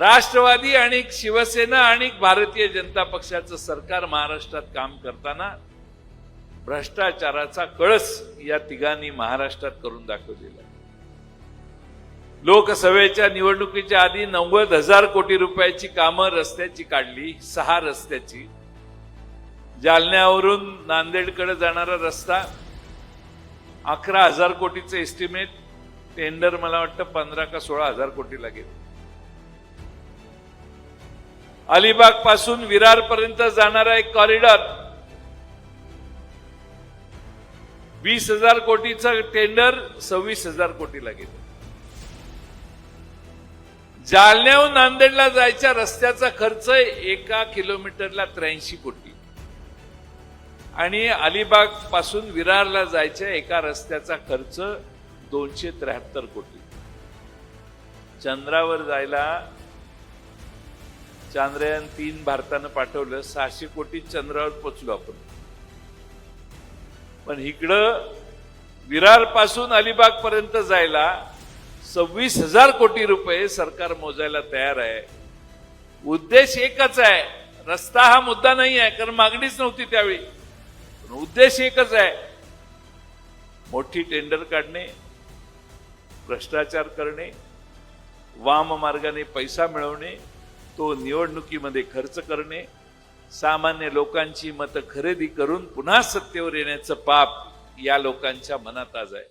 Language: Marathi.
राष्ट्रवादी आणि शिवसेना आणि भारतीय जनता पक्षाचं सरकार महाराष्ट्रात काम करताना भ्रष्टाचाराचा कळस या तिघांनी महाराष्ट्रात करून दाखवलेला लोकसभेच्या निवडणुकीच्या आधी नव्वद हजार कोटी रुपयाची कामं रस्त्याची काढली सहा रस्त्याची. जालन्यावरून नांदेडकडे जाणारा रस्ता अकरा हजार कोटीचं एस्टिमेट टेंडर मला वाटतं पंधरा का सोळा हजार कोटी लागेल अलिबागपासून विरार पर्यंत जाणारा एक कॉरिडॉर वीस हजार कोटीचं टेंडर सव्वीस हजार कोटीला गेलं. जालन्याहून नांदेडला जायच्या रस्त्याचा खर्च एका किलोमीटरला त्र्याऐंशी कोटी. आणि अलिबागपासून विरारला जायच्या एका रस्त्याचा खर्च दोनशे त्र्याहत्तर कोटी. चंद्रावर जायला चांद्रयान तीन भारतानं पाठवलं सहाशे कोटी चंद्रावर पोचलो आपण. पण इकडं विरारपासून अलिबाग पर्यंत जायला सव्वीस हजार कोटी रुपये सरकार मोजायला तयार आहे. उद्देश एकच आहे. रस्ता हा मुद्दा नाही आहे कारण मागणीच नव्हती त्यावेळी. पण उद्देश एकच आहे. मोठी टेंडर काढणे भ्रष्टाचार करणे वाम मार्गाने पैसा मिळवणे तो निवडणुकीमध्ये खर्च करणे सामान्य लोकांची मतं खरेदी करून पुन्हा सत्तेवर येण्याचं पाप या लोकांच्या मनात आज आहे.